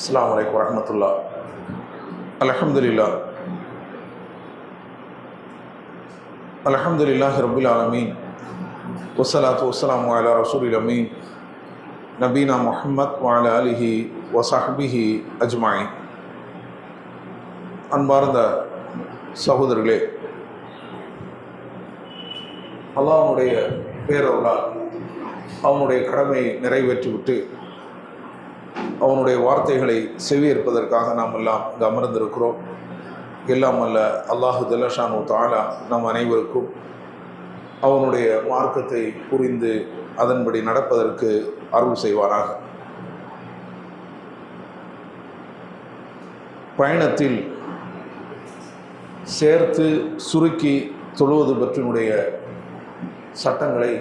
அஸ்லாம் வலைக்கம் வரமத்துல்லா அலமதுல்லா அலமதுல்லாஹ் ரபுல் ஆலமீன். வஸ்ஸலாத்து வஸ்ஸலாமு அலா ரசூல் அமீன். நபீனா முஹம்மத் வஅலா அலிஹி வசஹ்பிஹி அஜ்மாயின். அன்பார்ந்த சகோதரர்களே அல்லாஹனுடைய பேரவர்களால் அவனுடைய கடமையை நிறைவேற்றிவிட்டு அவனுடைய வார்த்தைகளை செவியேற்பதற்காக நாம் எல்லாம் இங்கு அமர்ந்திருக்கிறோம். எல்லாம் அல்ல அல்லாஹு ஜல்லஷானு தாலா நம் அனைவருக்கும் அவனுடைய மார்க்கத்தை புரிந்து அதன்படி நடப்பதற்கு அருள் செய்வாராக பயணத்தில் சேர்த்து சுருக்கி தொழுவது பற்றினுடைய சட்டங்களை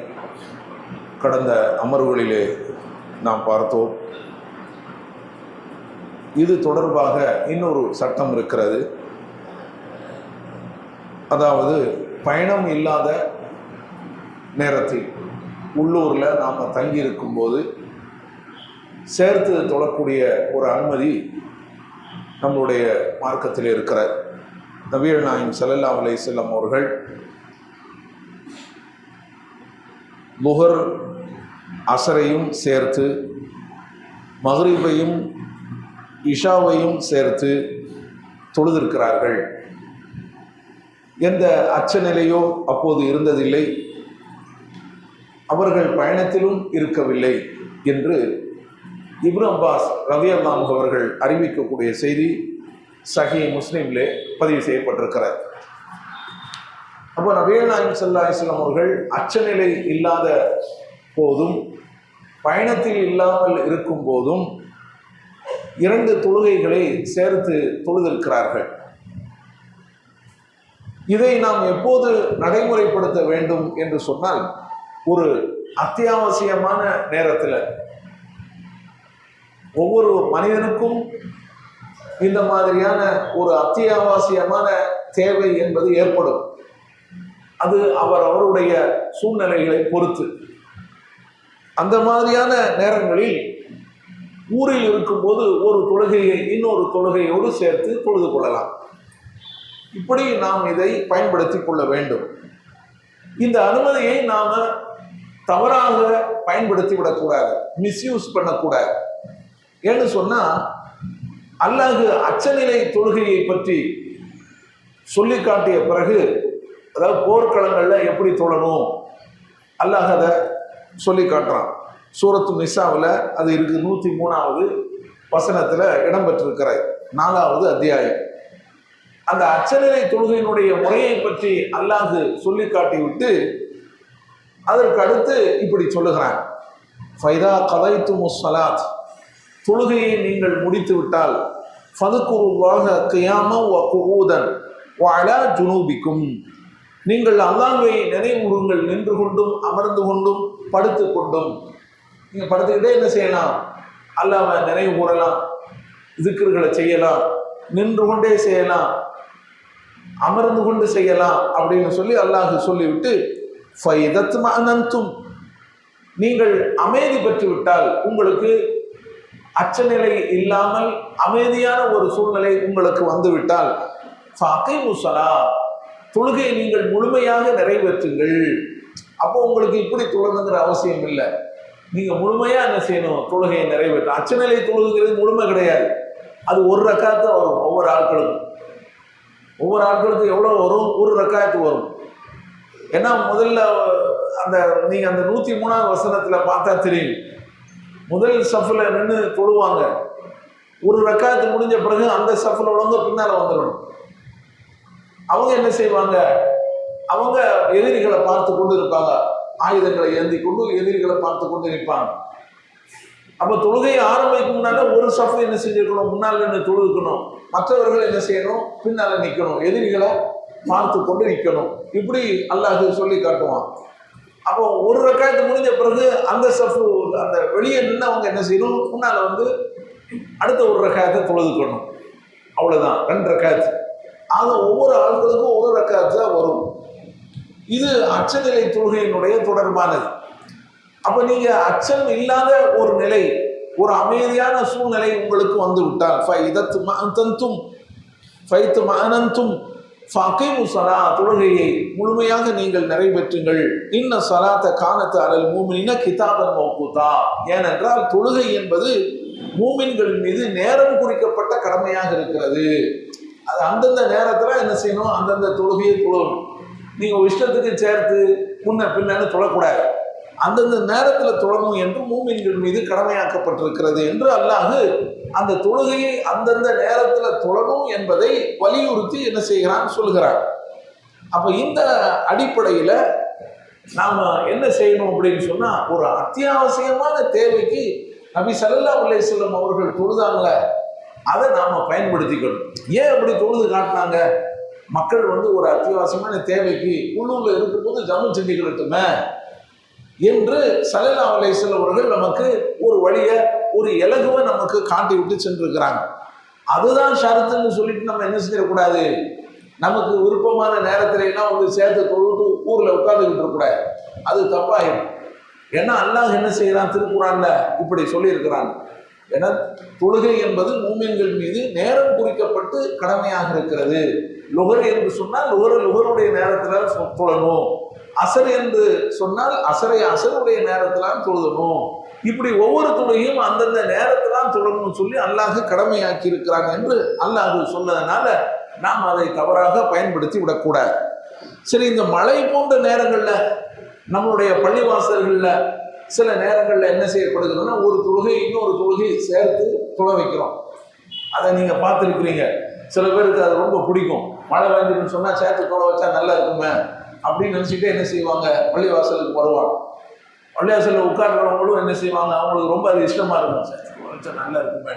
கடந்த அமர்வுகளிலே நாம் பார்த்தோம். இது தொடர்பாக இன்னொரு சட்டம் இருக்கிறது. அதாவது பயணம் இல்லாத நேரத்தில் உள்ளூரில் நாம் தங்கி இருக்கும்போது சேர்த்து தொழக்கூடிய ஒரு அனுமதி நம்மளுடைய மார்க்கத்தில் இருக்கிற நபீர் நாயம் சல்லல்லா அலை செல்லம் அவர்கள் முகர் அசரையும் சேர்த்து மகரீபையும் இஷாவையும் சேர்த்து தொழுதிருக்கிறார்கள். எந்த அச்ச நிலையோ அப்போது இருந்ததில்லை. அவர்கள் பயணத்திலும் இருக்கவில்லை என்று இப்ரு அப்பாஸ் ரவி அல்லாம் அவர்கள் அறிவிக்கக்கூடிய செய்தி சஹி முஸ்லீம்லே பதிவு செய்யப்பட்டிருக்கிறார் அப்போ நபீல் நாயம் சல்லா இஸ்லாம் அவர்கள் அச்சநிலை இல்லாத போதும் பயணத்தில் இல்லாமல் இருக்கும் போதும் இரண்டு தொழுகைகளை சேர்த்து தொழுதிருக்கிறார்கள். இதை நாம் எப்போது நடைமுறைப்படுத்த வேண்டும் என்று சொன்னால் ஒரு அத்தியாவசியமான நேரத்தில் ஒவ்வொரு மனிதனுக்கும் இந்த மாதிரியான ஒரு அத்தியாவசியமான தேவை என்பது ஏற்படும். அது அவர் அவருடைய சூழ்நிலைகளை பொறுத்து. அந்த மாதிரியான நேரங்களில் ஊரில் இருக்கும்போது ஒரு தொழுகையை இன்னொரு தொழுகையோடு சேர்த்து தொழுது கொள்ளலாம். இப்படி நாம் இதை பயன்படுத்தி கொள்ள வேண்டும். இந்த அனுமதியை நாம் தவறாக பயன்படுத்தி விடக்கூடாது மிஸ்யூஸ் பண்ணக்கூடாது. ஏன்னு சொன்னால் அல்லாஹு அச்சநிலை தொழுகையை பற்றி சொல்லி காட்டிய பிறகு அதாவது போர்க்களங்களில் எப்படி தொழணும் அல்லாஹ் அதை சொல்லி காட்டுறான். சூரத்து நிஷாவில் அது இருக்குது நூற்றி மூணாவது வசனத்தில் இடம்பெற்றிருக்கிற நாலாவது அத்தியாயம். அந்த அச்சநிலை தொழுகையினுடைய முறையை பற்றி அல்லாது சொல்லி காட்டிவிட்டு அதற்கு அடுத்து இப்படி சொல்லுகிறான். ஃபைதா கதைத்து முஸ்ஸலாத் தொழுகையை நீங்கள் முடித்து விட்டால் ஃபதுக்குருவாக கியாம வ குஊதன் வ ஜுனூபிக்கும். நீங்கள் அல்லாஹ்வை நினைவுறுங்கள் நின்று கொண்டும் அமர்ந்து கொண்டும் படுத்து கொண்டும். நீங்கள் படுத்துக்கிட்டே என்ன செய்யலாம்? அல்லாம நினைவு கூறலாம் திக்ருகளை செய்யலாம் நின்று கொண்டே செய்யலாம் அமர்ந்து கொண்டு செய்யலாம் அப்படின்னு சொல்லி அல்லாஹ் சொல்லிவிட்டு ஃபைதத்மனந்தும் நீங்கள் அமைதி பெற்றுவிட்டால் உங்களுக்கு அச்சநிலை இல்லாமல் அமைதியான ஒரு சூழ்நிலை உங்களுக்கு வந்துவிட்டால் ஃபாக்கை முசலா தொழுகையை நீங்கள் முழுமையாக நிறைவேற்றுங்கள். அப்போ உங்களுக்கு இப்படி தொழுதுங்கிற அவசியம் இல்லை. நீங்கள் முழுமையாக என்ன செய்யணும்? தொழுகையை நிறைவேற்ற. அச்சநிலை தொழுகிறது முழுமை கிடையாது. அது ஒரு ரக்காத்து வரும் ஒவ்வொரு ஆட்களுக்கும். ஒவ்வொரு ஆட்களுக்கும் எவ்வளோ வரும்? ஒரு ரக்காயத்து வரும். ஏன்னா முதல்ல அந்த நீங்கள் அந்த நூற்றி மூணாவது வசனத்தில் பார்த்தா தெரியும். முதல் சஃபில் நின்று தொழுவாங்க. ஒரு ரக்காயத்து முடிஞ்ச பிறகு அந்த சஃபில் உள்ளவங்க பின்னால் வந்துடணும். அவங்க என்ன செய்வாங்க? அவங்க எதிரிகளை பார்த்து கொண்டு இருப்பாங்க. ஆயுதங்களை ஏந்தி கொண்டு எதிரிகளை பார்த்து கொண்டு இருப்பாங்க அப்போ தொழுகையை ஆரம்பிக்கும் முன்னால ஒரு சஃப் என்ன செஞ்சிருக்கணும்? முன்னால் நின்று தொழுக்கணும் மற்றவர்கள் என்ன செய்யணும்? பின்னால் நிற்கணும். எதிரிகளை பார்த்து கொண்டு நிற்கணும். இப்படி அல்லாஹ் சொல்லி காட்டுவான். அப்போ ஒரு ரக்காயத்து முடிஞ்ச பிறகு அந்த சஃப் அந்த வெளியே நின்று அவங்க என்ன செய்யணும்? முன்னால் வந்து அடுத்த ஒரு ரக்காயத்தை தொழுதுக்கணும். அவ்வளோதான் ரெண்டு ரக்காயத்து. ஆக ஒவ்வொரு ஆட்களுக்கும் ஒரு ரக்காயத்து தான் வரும். இது அச்சநிலை தொழுகையினுடைய தொடர்பானது. அப்போ நீங்கள் அச்சம் இல்லாத ஒரு நிலை ஒரு அமைதியான சூழ்நிலை உங்களுக்கு வந்து விட்டால் ஃபைதத்து மஅந்தந்தும் ஃபைத்து மஅனந்தும் ஃபகைமு சலா தொழுகையை முழுமையாக நீங்கள் நிறைவேற்றுங்கள். இன்ன சலாத்த கானத்து அலல் மூமினின கிதாபன் மௌகூதா. ஏனென்றால் தொழுகை என்பது மூமின்கள் மீது நேரம் குறிக்கப்பட்ட கடமையாக இருக்கிறது. அது அந்தந்த நேரத்தில் என்ன செய்யணும்? அந்தந்த தொழுகையை தொழணும். நீங்கள் இஷ்டத்துக்கு சேர்த்து முன்ன பின்னன்னு தொழக்கூடாது அந்தந்த நேரத்தில் தொழணும் என்று மூமின்கள் மீது கடமையாக்கப்பட்டிருக்கிறது என்று அல்லாஹு அந்த தொழுகையை அந்தந்த நேரத்தில் தொழணும் என்பதை வலியுறுத்தி என்ன செய்கிறான் சொல்கிறான் அப்போ இந்த அடிப்படையில் நாம் என்ன செய்யணும் அப்படின்னு சொன்னால் ஒரு அத்தியாவசியமான தேவைக்கு நபி சல்லா அலைஹி அவர்கள் தொழுதாங்களே அதை நாம் பயன்படுத்திக்கணும். ஏன் அப்படி தொழுது காட்டினாங்க? மக்கள் வந்து ஒரு அத்தியாவசியமான தேவைக்கு உள்ளூரில் இருக்கும்போது ஜம்மு செஞ்சுக்கிட்டுமே என்று சல்லல்லா அலேசல் அவர்கள் நமக்கு ஒரு வழியை ஒரு இலகுவை நமக்கு காட்டி விட்டு சென்றிருக்கிறாங்க. அதுதான் ஷரத்துன்னு சொல்லிட்டு நம்ம என்ன செஞ்சிடக்கூடாது நமக்கு விருப்பமான நேரத்துல எல்லாம் வந்து சேர்த்து தொழுட்டு ஊரில் உட்காந்துக்கிட்டு இருக்கக்கூடாது. அது தப்பாயிடும். ஏன்னா அல்லாஹ் என்ன செய்கிறான் திருக்குறான்ல இப்படி சொல்லியிருக்கிறான். ஏன்னா தொழுகை என்பது மூமின்கள் மீது நேரம் குறிக்கப்பட்டு கடமையாக இருக்கிறது. லுகர் என்று சொன்னால் லுகர் லுகருடைய நேரத்தில் தொழணும் அசர் என்று சொன்னால் அசரை அசருடைய நேரத்தில் தொழுதணும் இப்படி ஒவ்வொரு துணையும் அந்தந்த நேரத்தில் தொழணும்னு சொல்லி அல்லாஹ் கடமையாக்கி இருக்கிறாங்க என்று அல்லாஹ் சொன்னதுனால நாம் அதை தவறாக பயன்படுத்தி விடக்கூடாது. சரி இந்த மழை போன்ற நேரங்களில் நம்மளுடைய பள்ளிவாசல்களில் சில நேரங்களில் என்ன செய்யப்படுகிறதுனா ஒரு தொழுகை இன்னொரு தொழுகை சேர்த்து தொழ வைக்கிறோம். அதை நீங்கள் பார்த்துருக்கிறீங்க. சில பேருக்கு அது ரொம்ப பிடிக்கும். மழை வேண்டும்னு சொன்னால் சேர்த்து கூட வச்சா நல்லா இருக்குமே அப்படின்னு நினச்சிக்கிட்டே என்ன செய்வாங்க? பள்ளிவாசலுக்கு வருவாங்க. பள்ளிவாசலில் உட்கார்றவங்களும் என்ன செய்வாங்க? அவங்களுக்கு ரொம்ப அது இஷ்டமாக இருக்கும். சேர்த்து தொழ வச்சா நல்லா இருக்குமே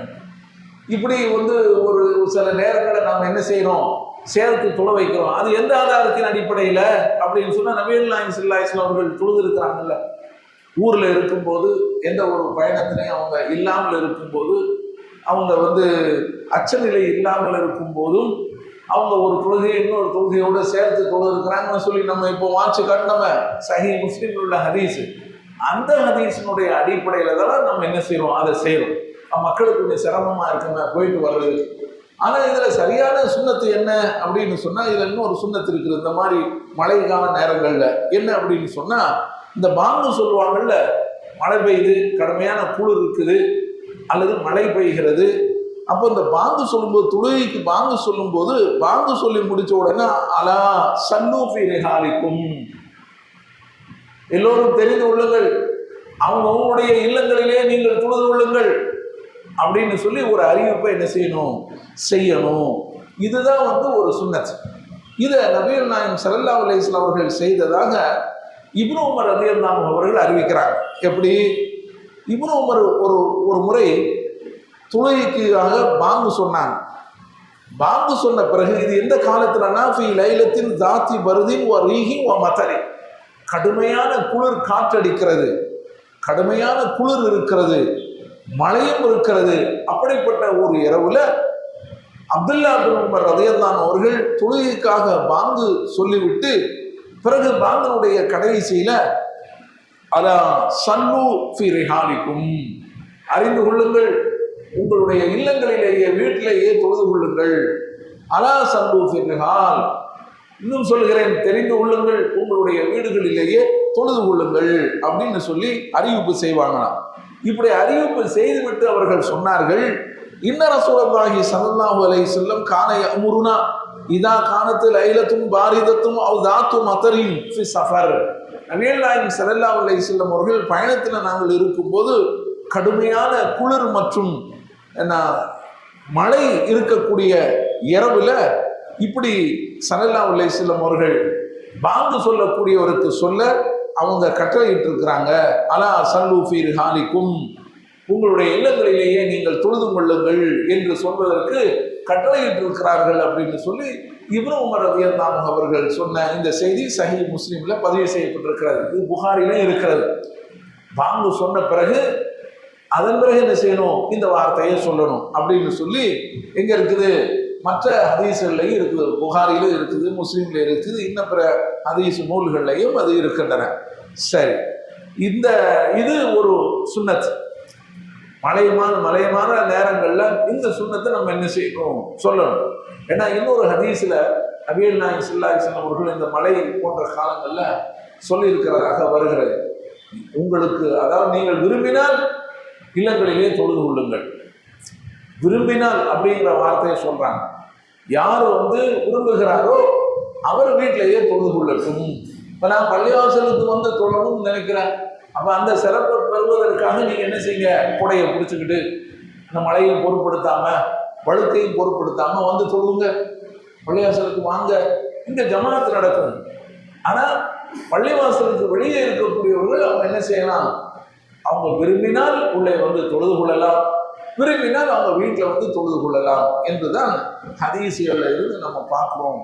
இப்படி வந்து ஒரு சில நேரங்களில் நாம் என்ன செய்கிறோம் சேர்த்து துள வைக்கிறோம். அது எந்த ஆதாரத்தின் அடிப்படையில்? அப்படின்னு சொன்னால் நவீன் நாயன் சில்லா இஸ்லாம் அவர்கள் தொழுது இருக்கிறாங்கல்ல ஊரில் இருக்கும்போது எந்த ஒரு பயணத்திலையும் அவங்க இல்லாமல் இருக்கும்போது அவங்க வந்து அச்சநிலை இல்லாமல் இருக்கும்போதும் அவங்க ஒரு தொழுகையை இன்னொரு தொழுகையோடு சேர்த்து தொழுகிறாங்கன்னு சொல்லி நம்ம இப்போ வாட்சி கண்டம சஹி முஸ்லீமில் உள்ள ஹதீஸ். அந்த ஹதீஸினுடைய அடிப்படையில் தான் நம்ம என்ன செய்கிறோம் அதை செய்கிறோம் மக்களுக்கு கொஞ்சம் சிரமமாக இருக்குங்க போயிட்டு வர்றது. ஆனால் இதில் சரியான சுண்ணத்து என்ன அப்படின்னு சொன்னால் இதில் இன்னொரு சுண்ணத்து இருக்குது. இந்த மாதிரி மழைக்கான நேரங்களில். என்ன அப்படின்னு சொன்னால் இந்த பாங்கு சொல்லுவாங்கல்ல மழை பெய்யுது கடுமையான குளிர் இருக்குது அல்லது மழை பெய்கிறது அப்போ இந்த பாங்கு சொல்லும்போது தொழுகைக்கு பாங்கு சொல்லும்போது பாங்கு சொல்லி முடிச்ச உடனே அலா சன்னூஃபி ரெஹாலிக்கும். எல்லோரும் தெரிந்து கொள்ளுங்கள். அவங்க அவங்களுடைய இல்லங்களிலே நீங்கள் தொழுது கொள்ளுங்கள் அப்படின்னு சொல்லி ஒரு அறிவிப்பை என்ன செய்யணும்? செய்யணும். இதுதான் வந்து ஒரு சுண்ணத். இதை நபீல் நாயம் சல்லா அலிஸ்லாம் அவர்கள் செய்ததாக இப்னு உமர் ரலியல்லாம் அவர்கள் அறிவிக்கிறாங்க. எப்படி? இப்னு உமர் ஒரு ஒரு முறை துணைக்காக பாங்கு சொன்னாங்க. பாங்கு சொன்ன பிறகு இது எந்த காலத்துலனா ஃபி லைலத்தின் தாத்தி பருதின் ஓ ரீஹின் ஓ மத்தரி கடுமையான குளிர் காற்றடிக்கிறது. கடுமையான குளிர் இருக்கிறது. மழையும் இருக்கிறது. அப்படிப்பட்ட ஒரு இரவுல அப்துல்லா பின் உமர் அவர்கள் தொழுகைக்காக பாங்கு சொல்லிவிட்டு பிறகு பாங்கனுடைய கடைசியில அதா சல்லு ஃபி ரிஹாலிக்கும். அறிந்து கொள்ளுங்கள். உங்களுடைய இல்லங்களிலேயே வீட்டிலேயே தொழுது கொள்ளுங்கள். அலா சந்தூஃப் என்றால் இன்னும் சொல்கிறேன் தெரிந்து கொள்ளுங்கள் உங்களுடைய வீடுகளிலேயே தொழுது கொள்ளுங்கள் அப்படின்னு சொல்லி அறிவிப்பு செய்வாங்களாம். இப்படி அறிவிப்பு செய்துவிட்டு அவர்கள் சொன்னார்கள் இன்னர ரசூலல்லாஹி ஸல்லல்லாஹு செல்லும் வஸல்லம் கான இதா கானத்து லைலத்தும் பாரிதத்தும் அவ் தாத்து மதரின் ஃபி சஃபர். நபிகள் நாயகம் ஸல்லல்லாஹு அலைஹி வஸல்லம் அவர்கள் பயணத்தில் நாங்கள் இருக்கும்போது கடுமையான குளிர் மற்றும் மழை இருக்கக்கூடிய இரவில் இப்படி சனல்லா அலைஹி அவர்கள் பாங்கு சொல்லக்கூடியவருக்கு சொல்ல அவங்க கட்டளையிட்டு இருக்கிறாங்க அலா சல்லூஃபீர் ஹாலிக்கும் உங்களுடைய இல்லங்களிலேயே நீங்கள் தொழுது கொள்ளுங்கள் என்று சொல்வதற்கு கட்டளையிட்டு இருக்கிறார்கள் அப்படின்னு சொல்லி இப்னு உமர் ரலியல்லாஹு அவர்கள் சொன்ன இந்த செய்தி சஹி முஸ்லீமில் பதிவு செய்யப்பட்டிருக்கிறது. இது புகாரிலும் இருக்கிறது. பாங்கு சொன்ன பிறகு அதன் பிறகு என்ன செய்யணும்? இந்த வார்த்தையை சொல்லணும் அப்படின்னு சொல்லி எங்கே இருக்குது? மற்ற ஹதீஸ்கள்லையும் இருக்குது. புகாரிலும் இருக்குது முஸ்லீம்ல இருக்குது. இன்னும் பிற ஹதீஸ் நூல்கள்லையும் அது இருக்கின்றன. சரி. இந்த இது ஒரு சுண்ணத். மலையமான மலையமான நேரங்களில் இந்த சுண்ணத்தை நம்ம என்ன செய்யணும்? சொல்லணும். ஏன்னா இன்னொரு ஹதீஸில் நபியல் நாயகம் சில்லாசன் அவர்கள் இந்த மலை போன்ற காலங்களில் சொல்லியிருக்கிறதாக வருகிறது. உங்களுக்கு அதாவது நீங்கள் விரும்பினால் இல்லங்களிலே தொழுது கொள்ளுங்கள். விரும்பினால் அப்படிங்கிற வார்த்தையை சொல்றாங்க. யார் வந்து விரும்புகிறாரோ அவர் வீட்டிலேயே தொழுது கொள்ளட்டும். இப்போ நான் பள்ளிவாசலுக்கு வந்து தொழணும்னு நினைக்கிறேன். அப்போ அந்த சிறப்பை பெறுவதற்காக நீங்கள் என்ன செய்யுங்க? கூடையை பிடிச்சிக்கிட்டு அந்த மழையும் பொருட்படுத்தாமல் வழுக்கையும் பொருட்படுத்தாமல் வந்து தொழுவுங்க பள்ளிவாசலுக்கு வாங்க. இந்த ஜமாத்து நடக்கும். ஆனால் பள்ளிவாசலுக்கு வெளியே இருக்கக்கூடியவர்கள் அவங்க என்ன செய்யலாம்? அவங்க விரும்பினால் உள்ளே வந்து தொழுது கொள்ளலாம். விரும்பினால் அவங்க வீட்டில் வந்து தொழுது கொள்ளலாம் என்றுதான் ஹதீசிகளில் இருந்து நம்ம பார்க்குறோம்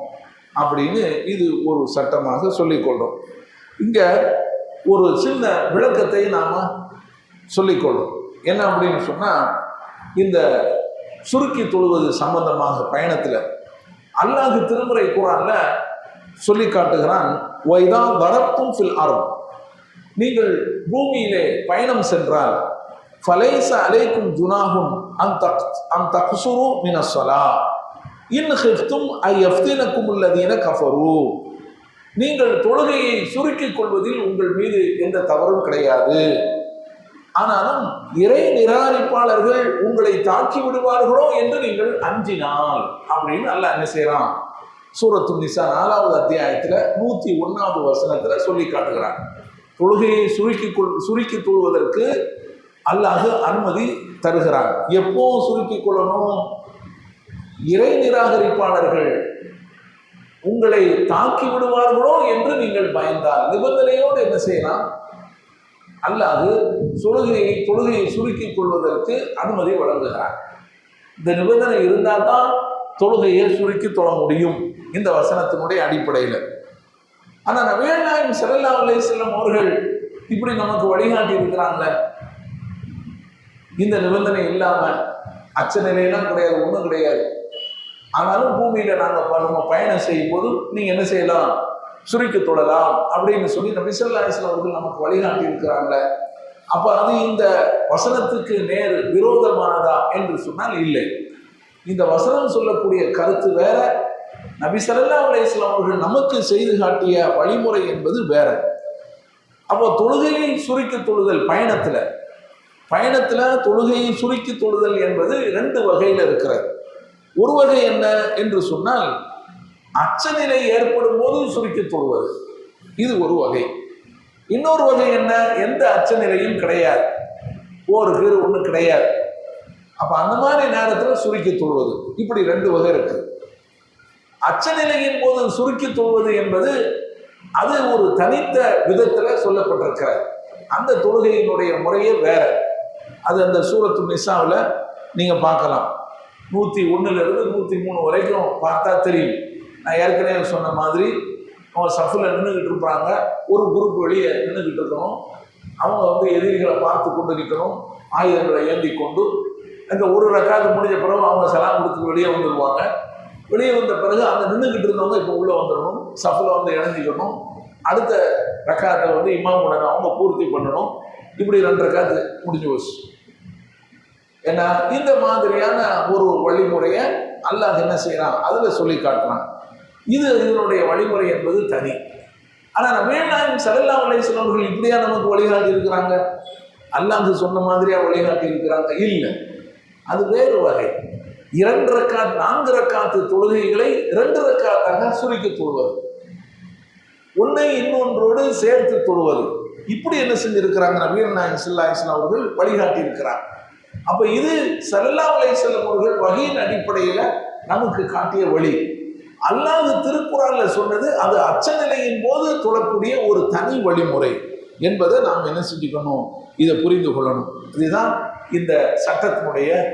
அப்படின்னு இது ஒரு சட்டமாக சொல்லிக்கொள்கிறோம் இங்கே ஒரு சின்ன விளக்கத்தை நாம் சொல்லிக்கொள்ளும் என்ன அப்படின்னு சொன்னால் இந்த சுருக்கி தொழுவது சம்பந்தமாக பயணத்தில் அல்லாஹு திருமுறை குரான்ல சொல்லி காட்டுகிறான் ஒய்தான் வரத்தும் ஃபில் ஆர்வம் நீங்கள் பூமியிலே பயணம் சென்றால் ஃபலைச அலைக்கும் ஜுனாகும் அந்த அந்த குசுரு மினஸ்வலா இன் ஹிஃப்தும் ஐ எஃப்தீனக்கும் உள்ளதீன கஃபரு. நீங்கள் தொழுகையை சுருக்கிக் கொள்வதில் உங்கள் மீது எந்த தவறும் கிடையாது. ஆனாலும் இறை நிராகரிப்பாளர்கள் உங்களை தாக்கி விடுவார்களோ என்று நீங்கள் அஞ்சினால். அப்படின்னு அல்ல என்ன செய்யறான்? சூரத்து நிசா நாலாவது அத்தியாயத்தில் நூற்றி ஒன்றாவது வசனத்தில் சொல்லி காட்டுகிறான். தொழுகையை சுருக்கி கொள் சுருக்கி தொழுவதற்கு அல்லாஹு அனுமதி தருகிறார் எப்போ சுருக்கிக் கொள்ளணும்? இறை நிராகரிப்பாளர்கள் உங்களை தாக்கி விடுவார்களோ என்று நீங்கள் பயந்தால் நிபந்தனையோடு என்ன செய்யலாம்? அல்லாது தொழுகையை தொழுகையை சுருக்கிக் கொள்வதற்கு அனுமதி வழங்குகிறார் இந்த நிபந்தனை இருந்தால் தான் தொழுகையை சுருக்கி தொழ முடியும். இந்த வசனத்தினுடைய அடிப்படையில். ஆனால் நபிகள் நாயகம் ஸல்லல்லாஹு அலைஹி அவர்கள் இப்படி நமக்கு வழிகாட்டி இருக்கிறாங்களே இந்த நிபந்தனை இல்லாம அச்ச நிலையெல்லாம் கிடையாது ஒன்றும் கிடையாது. ஆனாலும் பூமியில நாங்கள் நம்ம பயணம் செய்யும் போது நீங்க என்ன செய்யலாம்? சுருக்கி தொடலாம் அப்படின்னு சொல்லி நபி ஸல்லல்லாஹு அவர்கள் நமக்கு வழிகாட்டி இருக்கிறாங்களே அப்ப அது இந்த வசனத்துக்கு நேர் விரோதமானதா என்று சொன்னால் இல்லை. இந்த வசனம் சொல்லக்கூடிய கருத்து வேற நபி ஸல்லல்லாஹு அலைஹி அவர்கள் நமக்கு செய்து காட்டிய வழிமுறை என்பது வேற. அப்போ தொழுகையை சுருக்கி தொழுதல் பயணத்தில். பயணத்தில் தொழுகையை சுருக்கி தொழுதல் என்பது ரெண்டு வகையில் இருக்கிறது. ஒரு வகை என்ன என்று சொன்னால் அச்சநிலை ஏற்படும் போது சுருக்கி தொழுவது. இது ஒரு வகை. இன்னொரு வகை என்ன? எந்த அச்சநிலையும் கிடையாது. ஒரு கீறு ஒன்றும் கிடையாது. அப்போ அந்த மாதிரி நேரத்தில் சுருக்கி தொழுவது. இப்படி ரெண்டு வகை இருக்குது அச்சநிலையின் போது சுருக்கி தொழுவது என்பது அது ஒரு தனித்த விதத்தில் சொல்லப்பட்டிருக்கிறது. அந்த தொழுகையினுடைய முறையே வேற. அது அந்த சூரத்து நிசாவில் நீங்கள் பார்க்கலாம். நூற்றி ஒன்றுலேருந்து நூற்றி மூணு வரைக்கும் பார்த்தா தெரியும். நான் ஏற்கனவே சொன்ன மாதிரி அவங்க சஃபில் நின்றுக்கிட்டு இருப்பாங்க. ஒரு குரூப் வெளியே நின்றுக்கிட்டு இருக்கணும். அவங்க வந்து எதிரிகளை பார்த்து கொண்டு நிற்கணும் ஆயுதங்களை ஏந்தி கொண்டு அந்த ஒரு ரக்காத்து முடிஞ்ச பிறகு அவங்க செலாம் கொடுத்து வெளியே வந்துடுவாங்க வெளியே வந்த பிறகு அந்த நின்றுக்கிட்டு இருந்தவங்க இப்போ உள்ளே வந்துடணும் சஃபில் வந்து இணைஞ்சிக்கணும். அடுத்த ரக்காத்தை வந்து இமாமுடன் அவங்க பூர்த்தி பண்ணணும். இப்படி ரெண்டு ரக்காத்து முடிஞ்சு போச்சு. ஏன்னா இந்த மாதிரியான ஒரு வழிமுறையை அல்லாஹ் என்ன செய்கிறான் அதில் சொல்லி காட்டுறான். இது இதனுடைய வழிமுறை என்பது தனி. ஆனால் நபீநாயகம் சரல்லா அலைஹி இப்படியா நமக்கு வழிகாட்டி இருக்கிறாங்க? அல்லாஹ் சொன்ன மாதிரியா வழிகாட்டி இருக்கிறாங்க? இல்லை. அது வேறு வகை. இரண்டு ரக்காத் நான்கு ரக்காத்து தொழுகைகளை இரண்டு ரக்காத்தாக சுருக்கி தொழுவது. ஒன்றை இன்னொன்றோடு சேர்த்து தொழுவது. இப்படி என்ன செஞ்சிருக்கிறாங்க நபீர் நாயன் சில்லா இஸ்லாம் அவர்கள் வழிகாட்டி இருக்கிறார் அப்ப இது சல்லல்லா அலைஹிஸ்ஸலாம் அவர்கள் வகையின் அடிப்படையில நமக்கு காட்டிய வழி. அல்லாது திருக்குறான்ல சொன்னது அது அச்சநிலையின் போது தொடக்கூடிய ஒரு தனி வழிமுறை என்பதை நாம் என்ன செஞ்சுக்கணும்? இதை புரிந்து கொள்ளணும். இதுதான் இந்த சட்டத்தினுடைய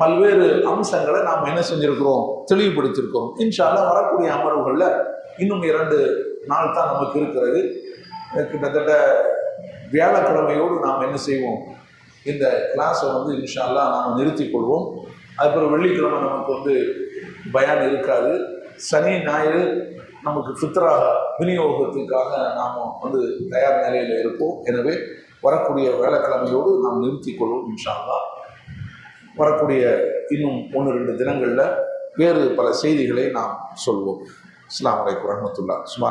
பல்வேறு அம்சங்களை நாம் என்ன செஞ்சிருக்கிறோம் தெளிவுபடுத்தியிருக்கிறோம் இன்ஷால்லா வரக்கூடிய அமர்வுகளில் இன்னும் இரண்டு நாள் தான் நமக்கு இருக்கிறது. கிட்டத்தட்ட வியாழக்கிழமையோடு நாம் என்ன செய்வோம் இந்த கிளாஸை வந்து இன்ஷால்லா நாம் நிறுத்தி கொள்வோம். அதுக்கப்புறம் வெள்ளிக்கிழமை நமக்கு வந்து பயான் இருக்காது. சனி ஞாயிறு நமக்கு ஃபித்ரா விநியோகத்துக்காக நாம் வந்து தயார் நிலையில் இருப்போம். எனவே வரக்கூடிய வேலைக்கிழமையோடு நாம் நிறுத்திக் கொள்வோம் இன்ஷால்லா வரக்கூடிய இன்னும் ஒன்று ரெண்டு தினங்களில் வேறு பல செய்திகளை நாம் சொல்வோம். இஸ்லாம் அலைக்கும் ரஹமத்துல்லா சுமார்